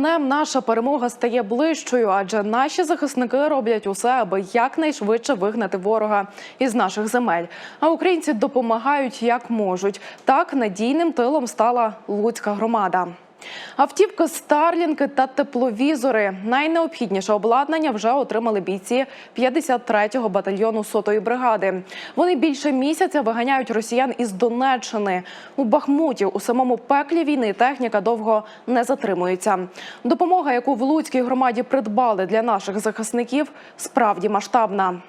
днем наша перемога стає ближчою, адже наші захисники роблять усе, аби якнайшвидше вигнати ворога із наших земель. А українці допомагають як можуть. Так надійним тилом стала Луцька громада. Автівки, старлінки та тепловізори. Найнеобхідніше обладнання вже отримали бійці 53-го батальйону сотої бригади. Вони більше місяця виганяють росіян із Донеччини. У Бахмуті у самому пеклі війни техніка довго не затримується. Допомога, яку в Луцькій громаді придбали для наших захисників, справді масштабна.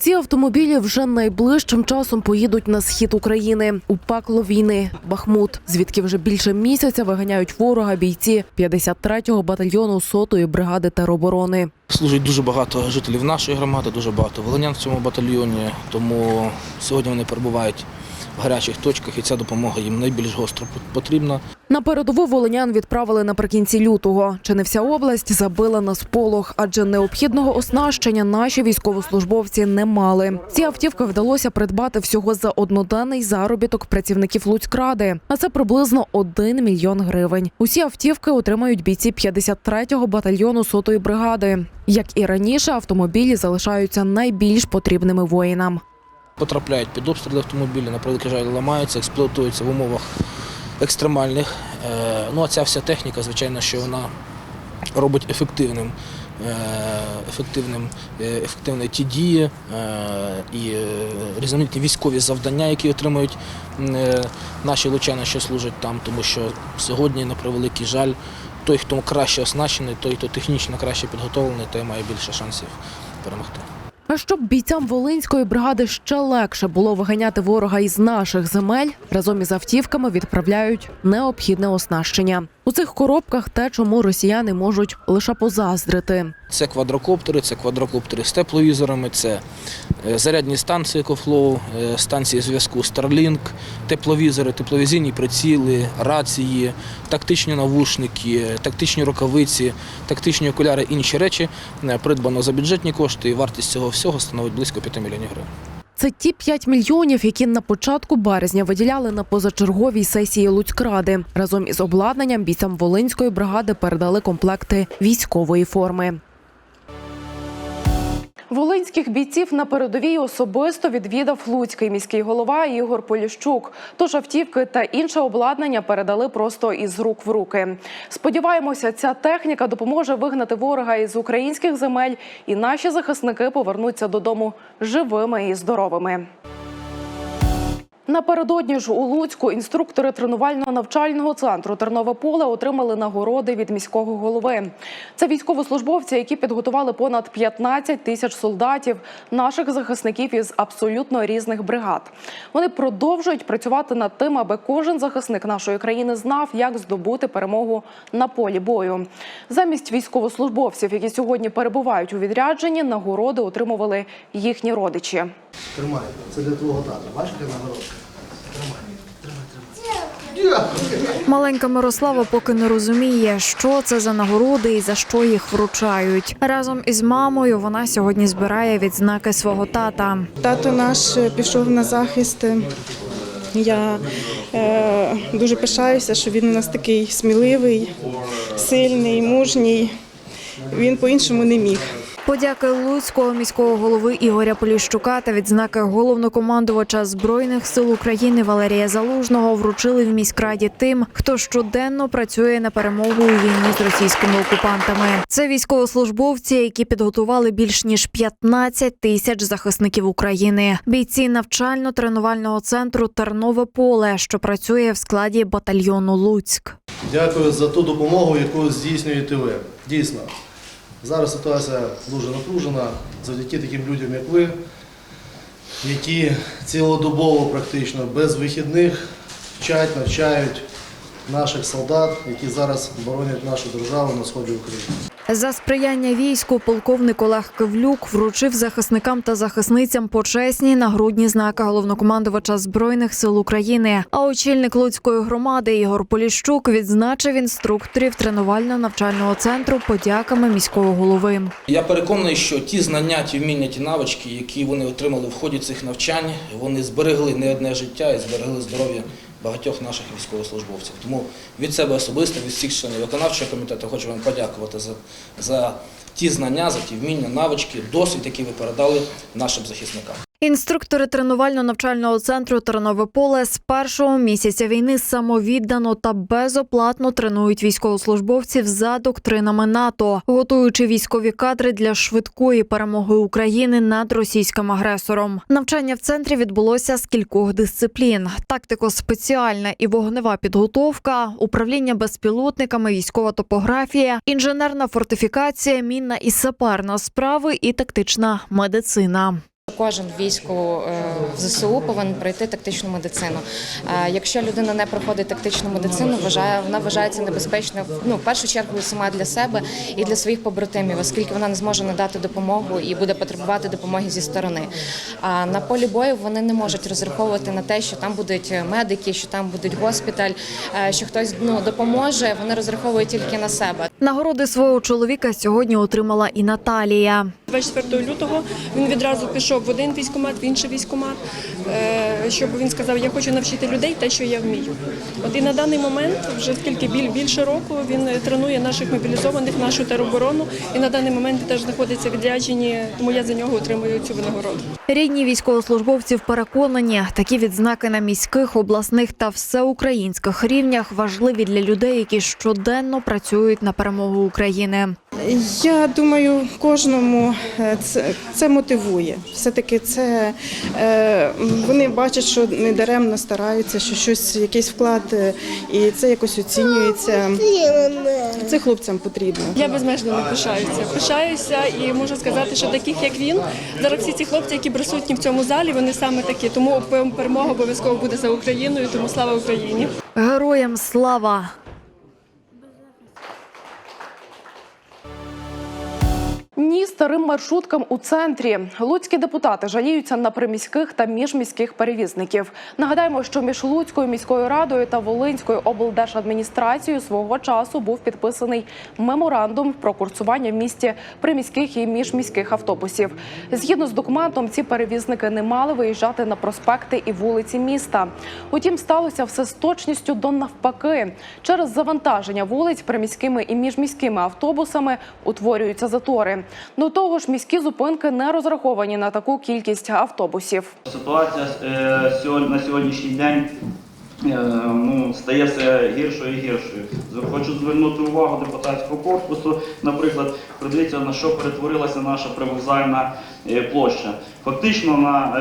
Ці автомобілі вже найближчим часом поїдуть на схід України у пекло війни Бахмут, звідки вже більше місяця виганяють ворога бійці 53-го батальйону сотої бригади тероборони. Служить дуже багато жителів нашої громади, дуже багато волинян в цьому батальйоні. Тому сьогодні вони перебувають в гарячих точках, і ця допомога їм найбільш гостро потрібна. На передову волинян відправили наприкінці лютого. Чи не вся область забила на сполох, адже необхідного оснащення наші військовослужбовці не мали. Ці автівки вдалося придбати всього за одноденний заробіток працівників Луцькради, а це приблизно 1 мільйон гривень. Усі автівки отримають бійці 53-го батальйону сотої бригади. Як і раніше, автомобілі залишаються найбільш потрібними воїнам. Потрапляють під обстріли автомобілі, на превеликий жаль, ламаються, експлуатуються в умовах екстремальних. Е, Ну а ця вся техніка, звичайно, що вона робить ефективним. е, Ефективним, е, ефективні ті дії і різноманітні військові завдання, які отримують наші лучани, що служать там, тому що сьогодні, на превеликий жаль, той, хто краще оснащений, той, хто технічно краще підготовлений, той має більше шансів перемогти. А щоб бійцям Волинської бригади ще легше було виганяти ворога із наших земель, разом із автівками відправляють необхідне оснащення. У цих коробках те, чому росіяни можуть лише позаздрити. Це квадрокоптери, це квадрокоптери з тепловізорами, це е, зарядні станції EcoFlow, е, станції зв'язку Starlink, тепловізори, тепловізійні приціли, рації, тактичні навушники, тактичні рукавиці, тактичні окуляри, інші речі е, придбано за бюджетні кошти, і вартість цього всього становить близько 5 мільйонів гривень. Це ті 5 мільйонів, які на початку березня виділяли на позачерговій сесії Луцькради. Разом із обладнанням бійцям Волинської бригади передали комплекти військової форми. Волинських бійців на передовій особисто відвідав луцький міський голова Ігор Поліщук. Тож автівки та інше обладнання передали просто із рук в руки. Сподіваємося, ця техніка допоможе вигнати ворога із українських земель, і наші захисники повернуться додому живими і здоровими. Напередодні ж у Луцьку інструктори тренувально-навчального центру Тернове поле отримали нагороди від міського голови. Це військовослужбовці, які підготували понад 15 тисяч солдатів, наших захисників із абсолютно різних бригад. Вони продовжують працювати над тим, аби кожен захисник нашої країни знав, як здобути перемогу на полі бою. Замість військовослужбовців, які сьогодні перебувають у відрядженні, нагороди отримували їхні родичі. Тримай, це для твого тата. Бачиш, яка нагородка? Тримай, тримай, тримай. Дякую. Маленька Мирослава поки не розуміє, що це за нагороди і за що їх вручають. Разом із мамою вона сьогодні збирає відзнаки свого тата. Тато наш е, пішов на захист. Я е, дуже пишаюся, що він у нас такий сміливий, сильний, мужній. Він по-іншому не міг. Подяки Луцького міського голови Ігоря Поліщука та відзнаки головнокомандувача збройних сил України Валерія Залужного вручили в міськраді тим, хто щоденно працює на перемогу у війні з російськими окупантами. Це військовослужбовці, які підготували більш ніж 15 тисяч захисників України. Бійці навчально-тренувального центру Тернове поле, що працює в складі батальйону Луцьк. Дякую за ту допомогу, яку здійснюєте ви. Дійсно, зараз ситуація дуже напружена завдяки таким людям, як ви, які цілодобово практично без вихідних вчать, навчають наших солдат, які зараз боронять нашу державу на сході України. За сприяння війську полковник Олег Кивлюк вручив захисникам та захисницям почесні нагрудні знаки головнокомандувача збройних сил України. А очільник Луцької громади Ігор Поліщук відзначив інструкторів тренувально-навчального центру подяками міського голови. Я переконаний, що ті знання, ті вміння, ті навички, які вони отримали в ході цих навчань, вони зберегли не одне життя і зберегли здоров'я багатьох наших військовослужбовців. Тому від себе особисто, від всіх членів виконавчого комітету хочу вам подякувати за, за ті знання, за ті вміння, навички, досвід, які ви передали нашим захисникам. Інструктори тренувально-навчального центру Тернове поле з першого місяця війни самовіддано та безоплатно тренують військовослужбовців за доктринами НАТО, готуючи військові кадри для швидкої перемоги України над російським агресором. Навчання в центрі відбулося з кількох дисциплін: тактико-спеціальна і вогнева підготовка, управління безпілотниками, військова топографія, інженерна фортифікація, мінна і саперна справи і тактична медицина. Кожен війську е, в ЗСУ повинен пройти тактичну медицину. Якщо людина не проходить тактичну медицину, вважає вона вважається небезпечною ну, в першу чергу сама для себе і для своїх побратимів, оскільки вона не зможе надати допомогу і буде потребувати допомоги зі сторони. А на полі бою вони не можуть розраховувати на те, що там будуть медики, що там будуть госпіталь, е, що хтось ну допоможе. Вони розраховують тільки на себе. Нагороди свого чоловіка сьогодні отримала і Наталія. 24 лютого він відразу пішов в один військкомат, в інший військкомат, е, щоб він сказав, я хочу навчити людей те, що я вмію. От і на даний момент, вже скільки біль більше року, він тренує наших мобілізованих, нашу тероборону. І на даний момент теж знаходиться в відрядженні, тому я за нього отримую цю винагороду. Рідні військовослужбовців переконані, такі відзнаки на міських, обласних та всеукраїнських рівнях важливі для людей, які щоденно працюють на перемогу України. Я думаю, кожному е, це, це мотивує. Все-таки це е, вони бачать, що не даремно стараються, що щось, якийсь вклад, е, і це якось оцінюється. Це хлопцям потрібно. Я безмежно не пишаюся. Пишаюся і можу сказати, що таких як він, зараз всі ці хлопці, які присутні в цьому залі, вони саме такі. Тому перемога обов'язково буде за Україною. Тому слава Україні. Героям слава! Ні старим маршруткам у центрі. Луцькі депутати жаліються на приміських та міжміських перевізників. Нагадаємо, що між Луцькою міською радою та Волинською облдержадміністрацією свого часу був підписаний меморандум про курсування в місті приміських і міжміських автобусів. Згідно з документом, ці перевізники не мали виїжджати на проспекти і вулиці міста. Утім, сталося все з точністю до навпаки. Через завантаження вулиць приміськими і міжміськими автобусами утворюються затори. До того ж, міські зупинки не розраховані на таку кількість автобусів. Ситуація е, на сьогоднішній день е, ну, стає все гіршою і гіршою. Хочу звернути увагу депутатського корпусу, наприклад, подивіться, на що перетворилася наша привокзальна е, площа. Фактично на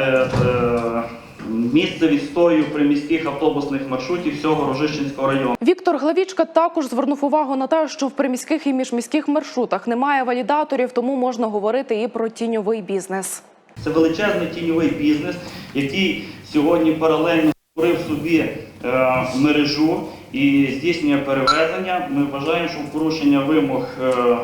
місце відстою приміських автобусних маршрутів всього Рожищенського району. Віктор Главічка також звернув увагу на те, що в приміських і міжміських маршрутах немає валідаторів, тому можна говорити і про тіньовий бізнес. Це величезний тіньовий бізнес, який сьогодні паралельно створив собі е, мережу і здійснює перевезення. Ми вважаємо, що в порушення вимог е,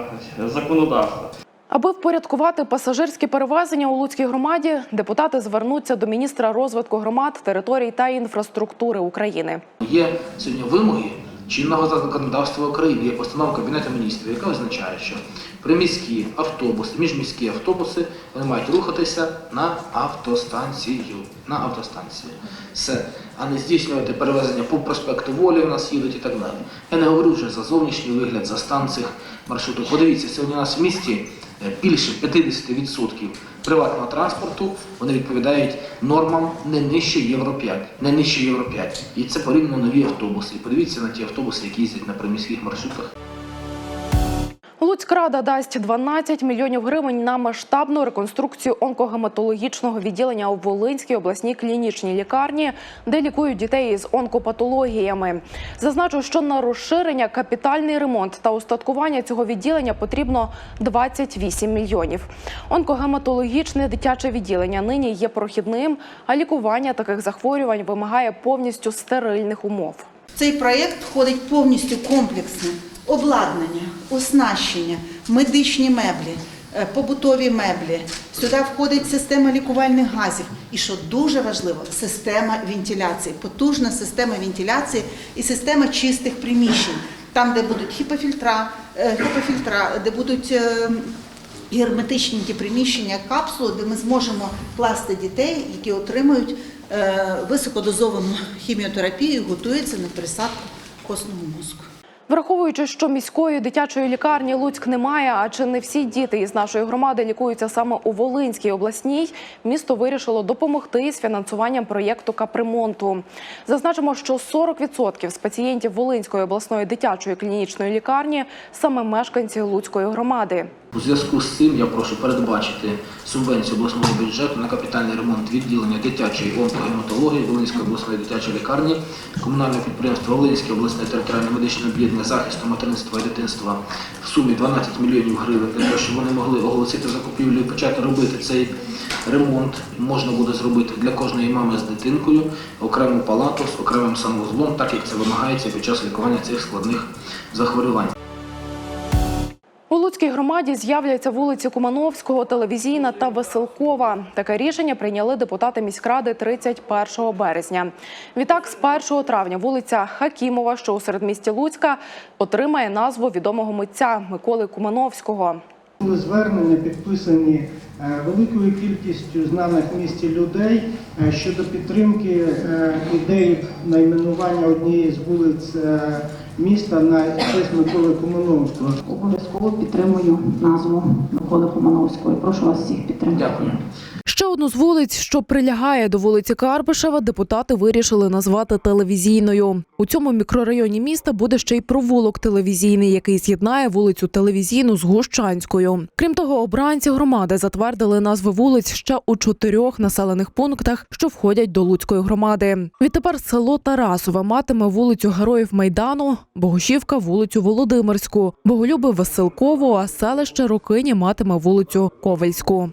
законодавства. Аби впорядкувати пасажирські перевезення у Луцькій громаді, депутати звернуться до міністра розвитку громад, територій та інфраструктури України. Є сьогодні вимоги чинного законодавства України, є постанова Кабінету міністрів, яка визначає, що приміські автобуси, міжміські автобуси вони мають рухатися на автостанцію. На автостанцію. Все. А не здійснювати перевезення по проспекту Волі у нас їдуть і так далі. Я не говорю вже за зовнішній вигляд, за стан цих маршрутів. Подивіться, сьогодні у нас в місті більше 50% приватного транспорту вони відповідають нормам не нижче Євро 5, не нижче Євро 5. І це порівняно нові автобуси. Подивіться на ті автобуси, які їздять на приміських маршрутах. Луцькрада дасть 12 мільйонів гривень на масштабну реконструкцію онкогематологічного відділення у Волинській обласній клінічній лікарні, де лікують дітей із онкопатологіями. Зазначу, що на розширення, капітальний ремонт та устаткування цього відділення потрібно 28 мільйонів. Онкогематологічне дитяче відділення нині є прохідним, а лікування таких захворювань вимагає повністю стерильних умов. Цей проєкт входить повністю комплексне обладнання, оснащення, медичні меблі, е, побутові меблі. Сюди входить система лікувальних газів. І що дуже важливо, система вентиляції, потужна система вентиляції і система чистих приміщень, там, де будуть хіпофільтра, е, хіпофільтра, де будуть. е, Герметичні приміщення, капсули, де ми зможемо класти дітей, які отримують високодозовану хіміотерапію і готується на пересадку костного мозку. Враховуючи, що міської дитячої лікарні Луцьк немає, а чи не всі діти із нашої громади лікуються саме у Волинській обласній, місто вирішило допомогти з фінансуванням проєкту капремонту. Зазначимо, що 40% з пацієнтів Волинської обласної дитячої клінічної лікарні саме мешканці Луцької громади. У зв'язку з цим я прошу передбачити субвенцію обласного бюджету на капітальний ремонт відділення дитячої онкогематології Волинської обласної дитячої лікарні, комунального підприємства Волинське обласне територіальне медичне об'єднання захисту материнства і дитинства в сумі 12 мільйонів гривень для того, щоб вони могли оголосити закупівлю і почати робити цей ремонт. Можна буде зробити для кожної мами з дитинкою окрему палату з окремим санвузлом, так як це вимагається під час лікування цих складних захворювань. У Луцькій громаді з'являться вулиці Кумановського, Телевізійна та Веселкова. Таке рішення прийняли депутати міськради 31 березня. Відтак, з 1 травня вулиця Хакімова, що у середмісті Луцька, отримає назву відомого митця Миколи Кумановського. Були звернення підписані е, великою кількістю знаних в місті людей е, щодо підтримки е, ідеї найменування однієї з вулиць міста на честь Миколи Комановського. Обов'язково підтримую назву Миколи Комановського. Прошу вас всіх підтримати. Дякую. Ще одну з вулиць, що прилягає до вулиці Карбишева, депутати вирішили назвати телевізійною. У цьому мікрорайоні міста буде ще й провулок телевізійний, який з'єднає вулицю телевізійну з Гущанською. Крім того, обранці громади затвердили назви вулиць ще у чотирьох населених пунктах, що входять до Луцької громади. Відтепер село Тарасове матиме вулицю Героїв Майдану, Богушівка вулицю Володимирську, Боголюби Веселкову, а селище Рокині матиме вулицю Ковельську.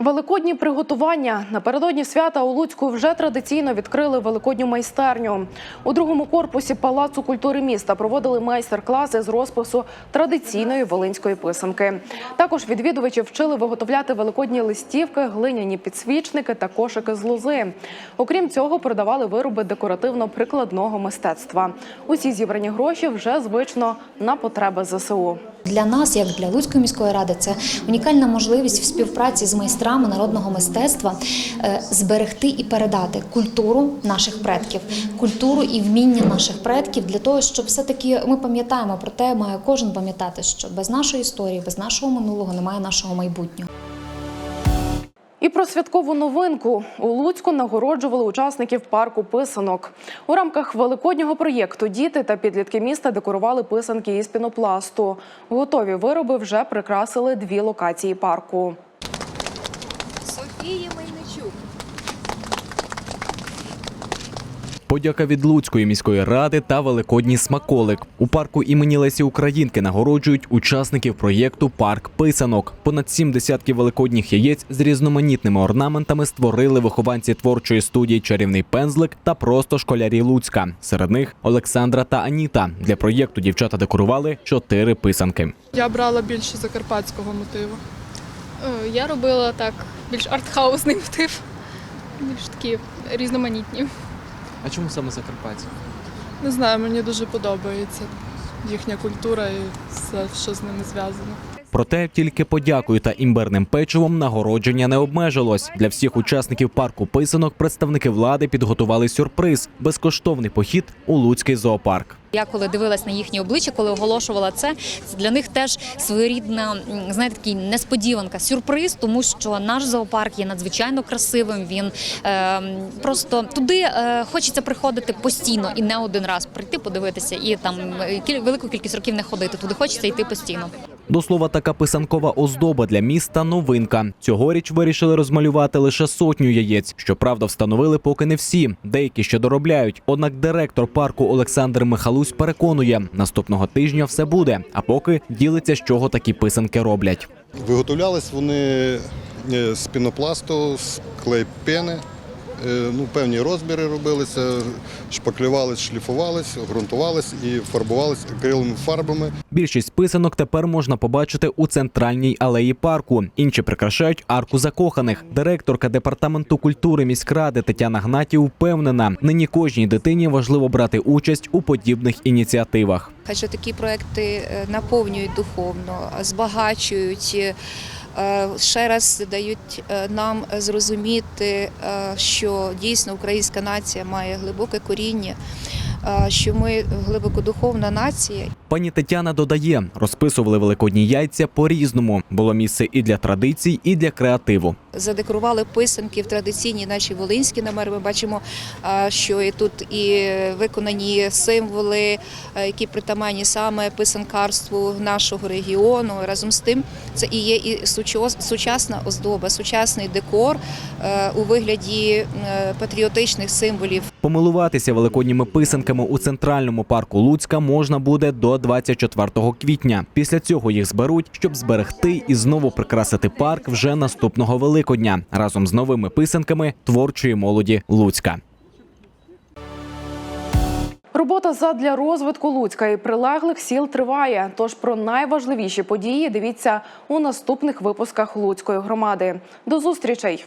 Великодні приготування напередодні свята у Луцьку вже традиційно відкрили великодню майстерню. У другому корпусі Палацу культури міста проводили майстер-класи з розпису традиційної волинської писанки. Також відвідувачі вчили виготовляти великодні листівки, глиняні підсвічники та кошики з лози. Окрім цього, продавали вироби декоративно-прикладного мистецтва. Усі зібрані гроші вже звично на потреби ЗСУ. Для нас, як для Луцької міської ради, це унікальна можливість в співпраці з майстрами народного мистецтва е, зберегти і передати культуру наших предків, культуру і вміння наших предків для того, щоб все-таки ми пам'ятаємо про те, має кожен пам'ятати, що без нашої історії, без нашого минулого немає нашого майбутнього. І про святкову новинку у Луцьку нагороджували учасників парку писанок. У рамках великоднього проєкту діти та підлітки міста декорували писанки із пінопласту. Готові вироби вже прикрасили дві локації парку. Подяка від Луцької міської ради та великодній смаколик. У парку імені Лесі Українки нагороджують учасників проєкту Парк писанок. Понад сім десятків великодніх яєць з різноманітними орнаментами створили вихованці творчої студії Чарівний пензлик та просто школярі Луцька. Серед них Олександра та Аніта. Для проєкту дівчата декорували чотири писанки. Я брала більше закарпатського мотиву. Е, Я робила так більш артхаусний мотив, більш такі різноманітні. А чому саме Закарпаття? Не знаю, мені дуже подобається їхня культура і все, що з ними зв'язано. Проте тільки подякою та імбирним печивом нагородження не обмежилось. Для всіх учасників парку писанок представники влади підготували сюрприз безкоштовний похід у Луцький зоопарк. Я коли дивилась на їхні обличчя, коли оголошувала це, для них теж своєрідна, знаєте, такий несподіванка, сюрприз, тому що наш зоопарк є надзвичайно красивим. Він е, просто туди е, хочеться приходити постійно і не один раз прийти, подивитися і там е, кіль- велику кількість років не ходити. Туди хочеться йти постійно. До слова, така писанкова оздоба для міста новинка. Цьогоріч вирішили розмалювати лише сотню яєць. Щоправда, встановили поки не всі. Деякі ще доробляють. Однак директор парку Олександр Михалусь переконує, наступного тижня все буде. А поки ділиться, з чого такі писанки роблять. Виготовлялись вони е, з пінопласту, з. Е, Ну, певні розміри робилися, шпаклювались, шліфувались, ґрунтувались і фарбувались акриловими фарбами. Більшість писанок тепер можна побачити у центральній алеї парку. Інші прикрашають арку закоханих. Директорка департаменту культури міськради Тетяна Гнатів впевнена, нині кожній дитині важливо брати участь у подібних ініціативах. Адже такі проекти е, наповнюють духовно, збагачують, е, е, ще раз дають е, нам зрозуміти, е, що дійсно українська нація має глибоке коріння, е, що ми глибокодуховна нація. Пані Тетяна додає, розписували великодні яйця по-різному. Було місце і для традицій, і для креативу. Задекорували писанки в традиційній нашій волинській намер. Ми бачимо, що і тут і виконані символи, які притаманні саме писанкарству нашого регіону. Разом з тим, це і є і сучасна оздоба, сучасний декор е, у вигляді е, патріотичних символів. Помилуватися великодніми писанками у центральному парку Луцька можна буде до 24 квітня. Після цього їх зберуть, щоб зберегти і знову прикрасити парк вже наступного Великодня разом з новими писанками творчої молоді Луцька. Робота задля розвитку Луцька і прилеглих сіл триває. Тож про найважливіші події дивіться у наступних випусках Луцької громади. До зустрічей!